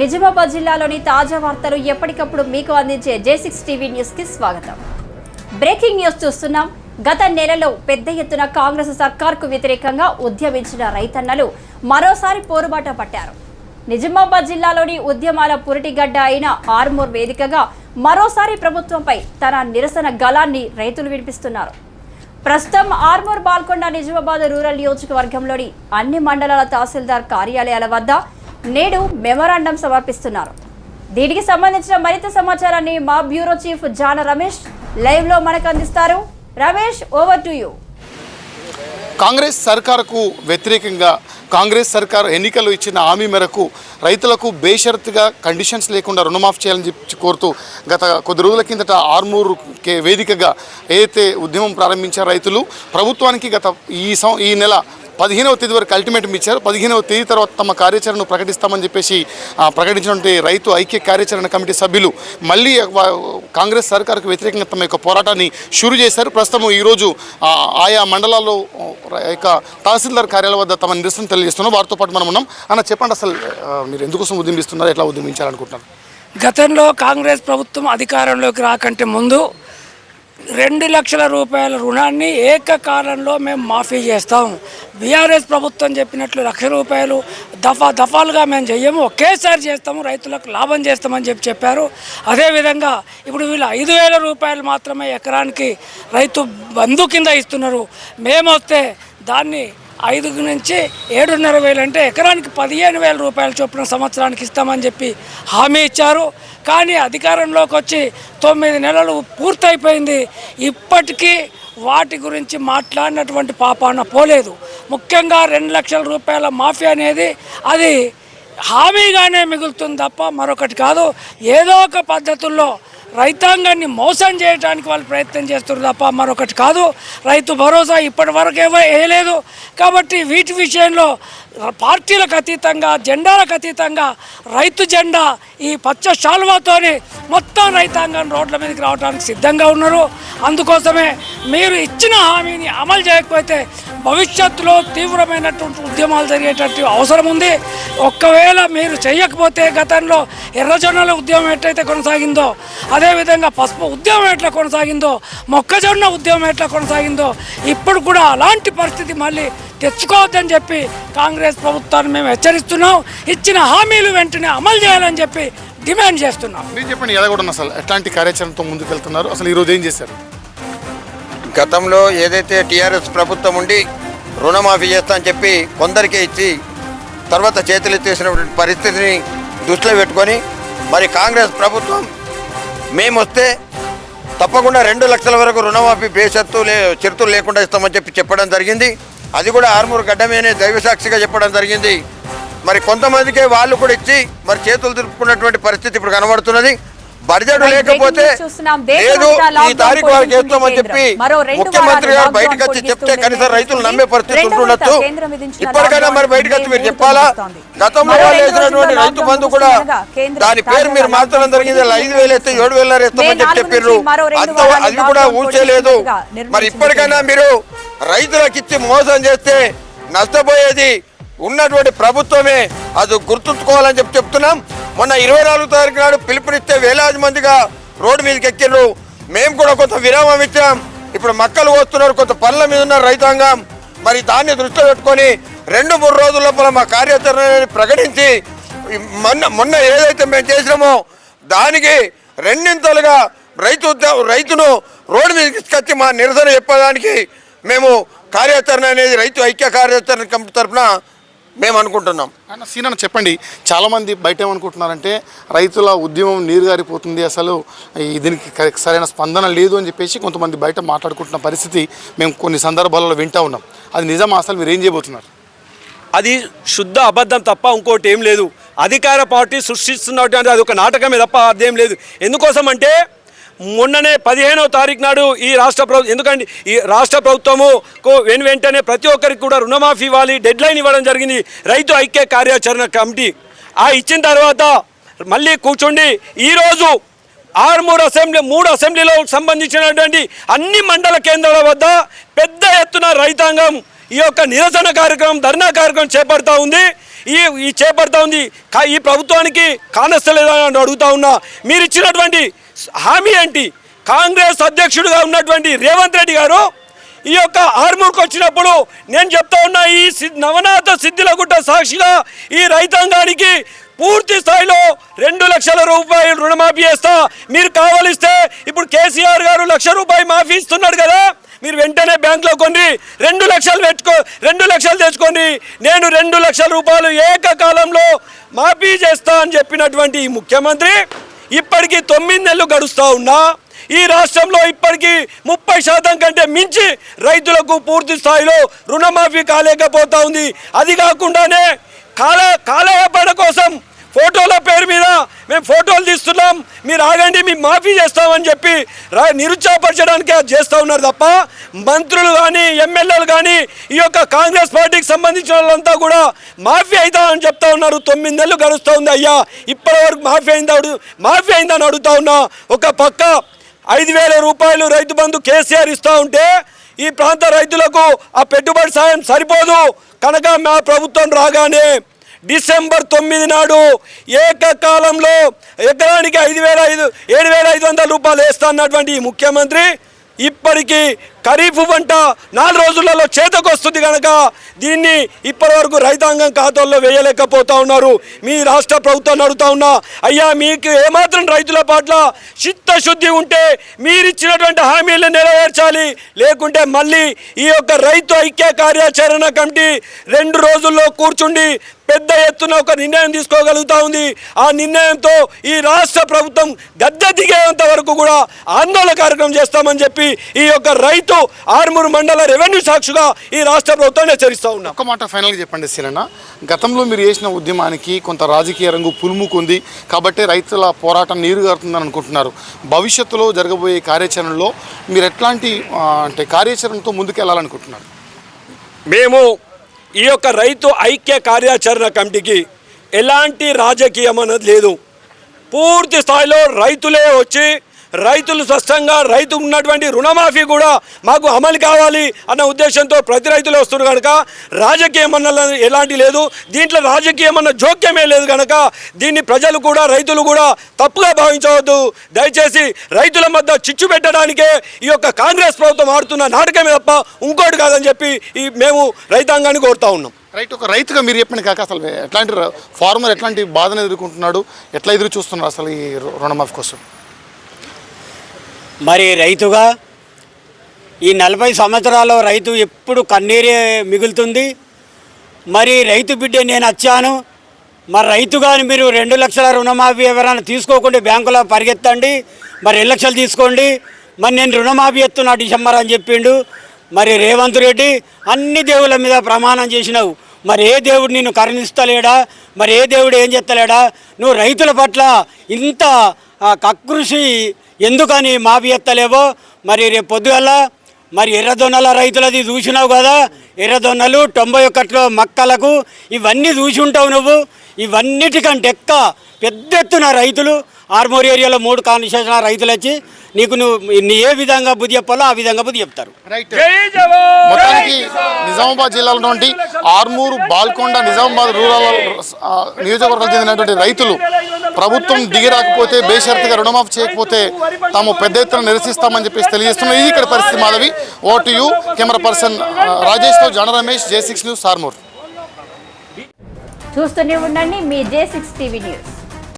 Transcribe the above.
నిజామాబాద్ జిల్లాలోని తాజా వార్తలు ఎప్పటికప్పుడు మీకు అందించే జే సిక్స్ టీవీ న్యూస్కి స్వాగతం. బ్రేకింగ్ న్యూస్ చూస్తున్నాం. గత నెలలో పెద్ద ఎత్తున కాంగ్రెస్ సర్కార్కు వ్యతిరేకంగా ఉద్యమించిన రైతన్నలు మరోసారి పోరుబాట పట్టారు. నిజామాబాద్ జిల్లాలోని ఉద్యమాల పురిటిగడ్డ అయిన ఆర్మూర్ వేదికగా మరోసారి ప్రభుత్వంపై తన నిరసన గలాన్ని రైతులు వినిపిస్తున్నారు. ప్రస్తుతం ఆర్మూర్ బాల్కొండ నిజామాబాద్ రూరల్ నియోజకవర్గంలోని అన్ని మండలాల తహసీల్దార్ కార్యాలయాల వద్ద నేడు మెమోరాండం సమర్పిస్తున్నారు. దీనికి సంబంధించిన మరింత సమాచారాన్ని మా బ్యూరో చీఫ్ జాన రమేష్ లైవ్లో మనకు అందిస్తారు. Ramesh over to you Congress సర్కారుకు వ్యతిరేకంగా కాంగ్రెస్ సర్కారు ఎన్నికలు ఇచ్చిన హామీ మేరకు రైతులకు బేషరతుగా కండిషన్స్ లేకుండా రుణమాఫీ చేయాలని చెప్పి కోరుతూ గత కొద్ది రోజుల కిందట ఆర్మూరు కే- వేదికగా ఏదైతే ఉద్యమం ప్రారంభించారు రైతులు ప్రభుత్వానికి గత ఈ సం ఈ నెల పదిహేనవ తేదీ వరకు అల్టిమేటం ఇచ్చారు. పదిహేనవ తేదీ తర్వాత తమ కార్యాచరణను ప్రకటిస్తామని చెప్పేసి ప్రకటించినటువంటి రైతు ఐక్య కార్యాచరణ కమిటీ సభ్యులు మళ్ళీ కాంగ్రెస్ సర్కారుకు వ్యతిరేకంగా తమ యొక్క పోరాటాన్ని షురు చేశారు. ప్రస్తుతం ఈరోజు ఆయా మండలాల్లో యొక్క తహసీల్దార్ కార్యాలయం వద్ద తమ నిరసన తెలియజేస్తున్నాం వారితో పాటు మనం ఉన్నాం. అన్న చెప్పండి అసలు మీరు ఎందుకోసం ఉద్యమిస్తున్నారు? ఎట్లా ఉద్యమించాలనుకుంటున్నారు? గతంలో కాంగ్రెస్ ప్రభుత్వం అధికారంలోకి రాకంటే ముందు రెండు లక్షల రూపాయల రుణాన్ని ఏకకాలంలో మేము మాఫీ చేస్తాం. బీఆర్ఎస్ ప్రభుత్వం చెప్పినట్లు లక్ష రూపాయలు దఫా దఫాలుగా మేము చెయ్యము. ఒకేసారి చేస్తాము రైతులకు లాభం చేస్తామని చెప్పి చెప్పారు. అదేవిధంగా ఇప్పుడు వీళ్ళు ఐదు వేల రూపాయలు మాత్రమే ఎకరానికి రైతు బంధు కింద ఇస్తున్నారు. మేము వస్తే దాన్ని ఐదు నుంచి ఏడున్నర వేలు అంటే ఎకరానికి పదిహేను వేల రూపాయల చొప్పున సంవత్సరానికి ఇస్తామని చెప్పి హామీ ఇచ్చారు. కానీ అధికారంలోకి వచ్చి తొమ్మిది నెలలు పూర్తయిపోయింది. ఇప్పటికీ వాటి గురించి మాట్లాడినటువంటి పాపాన పోలేదు. ముఖ్యంగా రెండు లక్షల రూపాయల మాఫీ అనేది అది హామీగానే మిగులుతుంది తప్ప మరొకటి కాదు. ఏదో ఒక పద్ధతుల్లో రైతాంగాన్ని మోసం చేయడానికి వాళ్ళు ప్రయత్నం చేస్తున్నారు తప్ప మరొకటి కాదు. రైతు భరోసా ఇప్పటి వరకు ఏమో వేయలేదు కాబట్టి వీటి విషయంలో పార్టీలకు అతీతంగా జెండాలకు అతీతంగా రైతు జెండా ఈ పచ్చ శాల్వాతోని మొత్తం రైతాంగం రోడ్ల మీదకి రావడానికి సిద్ధంగా ఉన్నారు. అందుకోసమే మీరు ఇచ్చిన హామీని అమలు చేయకపోతే భవిష్యత్తులో తీవ్రమైనటువంటి ఉద్యమాలు జరిగేటట్టు అవసరం ఉంది. ఒక్కవేళ మీరు చేయకపోతే గతంలో ఎర్రజొన్నల ఉద్యమం ఎట్లయితే కొనసాగిందో అదేవిధంగా పసుపు ఉద్యమం ఎట్లా కొనసాగిందో మొక్కజొన్న ఉద్యమం ఎట్లా కొనసాగిందో ఇప్పుడు కూడా అలాంటి పరిస్థితి మళ్ళీ తెచ్చుకోవద్దని చెప్పి కాంగ్రెస్ ప్రభుత్వాన్ని మేము హెచ్చరిస్తున్నాం. ఇచ్చిన హామీలు వెంటనే అమలు చేయాలని చెప్పి డిమాండ్ చేస్తున్నాం. మీరు చెప్పండి ఎలాగొడను అసలు ఎట్లాంటి కార్యాచరణతో ముందుకు వెళ్తున్నారు అసలు ఈరోజు ఏం చేశారు? గతంలో ఏదైతే టీఆర్ఎస్ ప్రభుత్వం ఉండి రుణమాఫీ చేస్తా అని చెప్పి కొందరికే ఇచ్చి తర్వాత చేతులు ఎత్తేసినటువంటి పరిస్థితిని దృష్టిలో పెట్టుకొని మరి కాంగ్రెస్ ప్రభుత్వం మేము వస్తే తప్పకుండా రెండు లక్షల వరకు రుణమాఫీ బేషత్తు లే షరతులు లేకుండా ఇస్తామని చెప్పి చెప్పడం జరిగింది. అది కూడా ఆరుమూరు గడ్డమేనే దైవసాక్షిగా చెప్పడం జరిగింది. మరి కొంతమందికే వాళ్ళు కూడా ఇచ్చి మరి చేతులు తిరుపుకున్నటువంటి పరిస్థితి ఇప్పుడు కనబడుతున్నది. బడ్జెట్ లేకపోతే లేదు ఈ తారీఖు వరకు పొడిగించింది వేస్తామని చెప్పి ముఖ్యమంత్రి గారు బయటకు వచ్చి చెప్తే కనీసం రైతులు. నమ్మే పరిస్థితి విధించిన ఇప్పటికైనా మరి బయటకు వచ్చి మీరు చెప్పాలా. గతంలో వేసినటువంటి రైతు బంధు కూడా దాని పేరు మీరు మార్చడం జరిగింది. ఐదు వేలు వేస్తే ఏడు వేల వేస్తామని చెప్పి వారాలు అది కూడా పొడిగించినట్టుగా మరి ఇప్పటికైనా మీరు రైతులకు ఇచ్చి మోసం చేస్తే నష్టపోయేది ఉన్నటువంటి ప్రభుత్వమే. అది గుర్తుంచుకోవాలని చెప్పి చెప్తున్నాం. మొన్న ఇరవై నాలుగు తారీఖు నాడు పిలుపునిస్తే వేలాది మందిగా రోడ్డు మీదకి ఎక్కిర్రు మేము కూడా కొంత విరామం ఇచ్చాం. ఇప్పుడు మక్కలు కోస్తున్నారు కొంత పనుల మీద ఉన్న రైతాంగం. మరి దాన్ని దృష్టిలో పెట్టుకొని రెండు మూడు రోజుల లోపల మా కార్యాచరణని ప్రకటించి మొన్న మొన్న ఏదైతే మేము చేసినామో దానికి రెండింతలుగా రైతు రైతును రోడ్డు మీదకి తీసుకొచ్చి మా నిరసన చెప్పడానికి మేము కార్యాచరణ అనేది రైతు ఐక్య కార్యాచరణ కమిటీ తరఫున మేము అనుకుంటున్నాం. అన్న సీనన్న చెప్పండి. చాలామంది బయట ఏమనుకుంటున్నారంటే రైతుల ఉద్యమం నీరు గారిపోతుంది అసలు ఈ దీనికి సరైన స్పందన లేదు అని చెప్పేసి కొంతమంది బయట మాట్లాడుకుంటున్న పరిస్థితి మేము కొన్ని సందర్భాలలో వింటా ఉన్నాం. అది నిజమా అసలు మీరు ఏం చేయబోతున్నారు? అది శుద్ధ అబద్ధం తప్ప ఇంకోటి ఏం లేదు. అధికార పార్టీ సృష్టిస్తున్నటువంటి అది ఒక నాటకమే తప్ప అదేం లేదు. ఎందుకోసం అంటే మొన్ననే పదిహేనో తారీఖు నాడు ఈ రాష్ట్ర ప్రభుత్వం ఎందుకంటే ఈ రాష్ట్ర ప్రభుత్వము కో- వెను వెంటనే ప్రతి ఒక్కరికి కూడా రుణమాఫీ ఇవ్వాలి డెడ్ లైన్ ఇవ్వడం జరిగింది రైతు ఐక్య కార్యాచరణ కమిటీ. ఆ ఇచ్చిన తర్వాత మళ్ళీ కూర్చుండి ఈరోజు ఆరుమూరు అసెంబ్లీ మూడు అసెంబ్లీలో సంబంధించినటువంటి అన్ని మండల కేంద్రాల వద్ద పెద్ద ఎత్తున రైతాంగం ఈ యొక్క నిరసన కార్యక్రమం ధర్నా కార్యక్రమం చేపడతా ఉంది. ఈ ఈ చేపడతా ఉంది. కా- ఈ ప్రభుత్వానికి కానస్తలేదని అడుగుతా ఉన్నా. మీరు ఇచ్చినటువంటి హామీ ఏంటి? కాంగ్రెస్ అధ్యక్షుడిగా ఉన్నటువంటి రేవంత్ రెడ్డి గారు ఈ యొక్క ఆర్మూర్కి వచ్చినప్పుడు నేను చెప్తా ఉన్నా ఈ సి- నవనాథ సిద్ధిలగుట్ట సాక్షిగా ఈ రైతాంగానికి పూర్తి స్థాయిలో రెండు లక్షల రూపాయలు రుణమాఫీ చేస్తా. మీరు కావలిస్తే ఇప్పుడు కేసీఆర్ గారు లక్ష రూపాయలు మాఫీ ఇస్తున్నాడు కదా. మీరు వెంటనే బ్యాంకులో కొన్ని రెండు లక్షలు పెట్టుకో రెండు లక్షలు తెచ్చుకొని నేను రెండు లక్షల రూపాయలు ఏకకాలంలో మాఫీ చేస్తా అని చెప్పినటువంటి ఈ ముఖ్యమంత్రి ఇప్పటికీ తొమ్మిది నెలలు గడుస్తూ ఉన్నా ఈ రాష్ట్రంలో ఇప్పటికీ ముప్పై శాతం కంటే మించి రైతులకు పూర్తి స్థాయిలో రుణమాఫీ కాలేకపోతా ఉంది. అది కాకుండానే కాల కాలయాపన కోసం ఫోటోల పేరు మీద మేము ఫోటోలు తీస్తున్నాం. మీరు ఆగండి మేము మాఫీ చేస్తామని చెప్పి రా నిరుత్సాహపరచడానికి అది చేస్తూ ఉన్నారు తప్ప మంత్రులు కానీ ఎమ్మెల్యేలు కానీ ఈ యొక్క కాంగ్రెస్ పార్టీకి సంబంధించిన వాళ్ళంతా కూడా మాఫీ అవుతామని చెప్తా ఉన్నారు. తొమ్మిది నెలలు గడుస్తూ ఉంది. అయ్యా ఇప్పటి వరకు మాఫీ అయిందా అడుగు మాఫీ అయిందని అడుగుతా ఉన్నా. ఒక పక్క ఐదు వేల రూపాయలు రైతు బంధు కేసీఆర్ ఇస్తూ ఉంటే ఈ ప్రాంత రైతులకు ఆ పెట్టుబడి సాయం సరిపోదు. కనుక మా ప్రభుత్వం రాగానే డిసెంబర్ తొమ్మిది నాడు ఏకకాలంలో ఎకరానికి ఐదు వేల ఐదు ఏడు వేల ఐదు వందల రూపాయలు వేస్తా అన్నటువంటి ముఖ్యమంత్రి ఇప్పటికీ ఖరీఫ్ పంట నాలుగు రోజులలో చేతకు వస్తుంది కనుక దీన్ని ఇప్పటి వరకు రైతాంగం ఖాతాల్లో వేయలేకపోతా ఉన్నారు. మీ రాష్ట్ర ప్రభుత్వాన్ని అడుగుతా ఉన్నా అయ్యా మీకు ఏమాత్రం రైతుల పట్ల చిత్తశుద్ధి ఉంటే మీరిచ్చినటువంటి హామీలు హామీలను నెరవేర్చాలి. లేకుంటే మళ్ళీ ఈ యొక్క రైతు ఐక్య కార్యాచరణ కమిటీ రెండు రోజుల్లో కూర్చుండి పెద్ద ఎత్తున ఒక నిర్ణయం తీసుకోగలుగుతా ఉంది. ఆ నిర్ణయంతో ఈ రాష్ట్ర ప్రభుత్వం గద్దె దిగేంత వరకు కూడా ఆందోళన కార్యక్రమం చేస్తామని చెప్పి ఈ యొక్క రైతు ఆర్మూరు మండల రెవెన్యూ సాక్షిగా ఈ రాష్ట్ర ప్రభుత్వాన్ని హెచ్చరిస్తా ఉన్నాం. ఒక్క మాట ఫైనల్గా చెప్పండి సీనన్న గతంలో మీరు చేసిన ఉద్యమానికి కొంత రాజకీయ రంగు పులుముకుంది కాబట్టి రైతుల పోరాటం నీరుగారుతుందని అనుకుంటున్నారు. భవిష్యత్తులో జరగబోయే కార్యాచరణలో మీరు ఎట్లాంటి అంటే కార్యాచరణతో ముందుకెళ్ళాలనుకుంటున్నారు మేము ఈ యొక్క రైతు ఐక్య కార్యాచరణ కమిటీకి ఎలాంటి రాజకీయం అన్నది లేదు. పూర్తి స్థాయిలో రైతులే వచ్చి రైతులు స్పష్టంగా రైతు ఉన్నటువంటి రుణమాఫీ కూడా మాకు అమలు కావాలి అన్న ఉద్దేశంతో ప్రతి రైతులు వస్తున్నారు కనుక రాజకీయం అన్న ఎలాంటి లేదు. దీంట్లో రాజకీయం అన్న జోక్యమే లేదు కనుక దీన్ని ప్రజలు కూడా రైతులు కూడా తప్పుగా భావించవద్దు. దయచేసి రైతుల మధ్య చిచ్చు పెట్టడానికే ఈ యొక్క కాంగ్రెస్ ప్రభుత్వం ఆడుతున్న నాటకమే తప్ప ఇంకోటి కాదని చెప్పి ఈ మేము రైతాంగాన్ని కోరుతా ఉన్నాం. రైట్ ఒక రైతుగా మీరు చెప్పండి కాక అసలు ఎట్లాంటి ఫార్మర్ ఎట్లాంటి బాధను ఎదుర్కొంటున్నాడు? ఎట్లా ఎదురు చూస్తున్నారు అసలు ఈ రు- రుణమాఫీ కోసం? మరి రైతుగా ఈ నలభై సంవత్సరాల్లో రైతు ఎప్పుడు కన్నీరే మిగులుతుంది. మరి రైతు బిడ్డ నేను వచ్చాను. మరి రైతుగా మీరు రెండు లక్షల రుణమాఫీ ఎవరైనా తీసుకోకుండా బ్యాంకులో పరిగెత్తండి. మరి రెండు లక్షలు తీసుకోండి. మరి నేను రుణమాఫీ ఎత్తున్నా డిసెంబర్ అని చెప్పిండు. మరి రేవంత్ రెడ్డి అన్ని దేవుళ్ళ మీద ప్రమాణం చేసినావు. మరి ఏ దేవుడు నిన్ను కరుణిస్తలేడా? మరి ఏ దేవుడు ఏం చేస్తలేడా? నువ్వు రైతుల పట్ల ఇంత కకృషి ఎందుకని మాఫీ ఎత్తలేవో మరి రేపు పొద్దుగల మరి ఎర్రదొన్నల రైతులది చూసినావు కదా? ఎర్రదొన్నలు తొంభై ఒకటిలో మక్కలకు ఇవన్నీ చూసి ఉంటావు నువ్వు. ఇవన్నిటికంటే ఎక్క పెద్ద ఎత్తున రైతులు ఆర్మూర్ ఏరియాలో మూడు కాన్స్టిట్యూషన్ రైతులు వచ్చి నీకు నువ్వు నీ ఏ విధంగా బుద్ధి చెప్పాలో ఆ విధంగా బుద్ధి చెప్తారు. రైట్ మొత్తానికి నిజామాబాద్ జిల్లాలో ఉన్నటువంటి ఆర్మూరు బాల్కొండ నిజామాబాద్ రూరల్ ఆ, నియోజకవర్గాలకు చెందినటువంటి రైతులు ప్రభుత్వం దిగి రాకపోతే బేషరతుగా రుణమాఫీ చేయకపోతే తాము పెద్ద ఎత్తున నిరసిస్తామని చెప్పేసి తెలియజేస్తున్నారు ఇది ఇక్కడ పరిస్థితి Madhavi. Over to you camera person రాజేష్తో జన Ramesh J six news Armoor చూస్తూనే ఉండండి మీ జే సిక్స్ టీవీ న్యూస్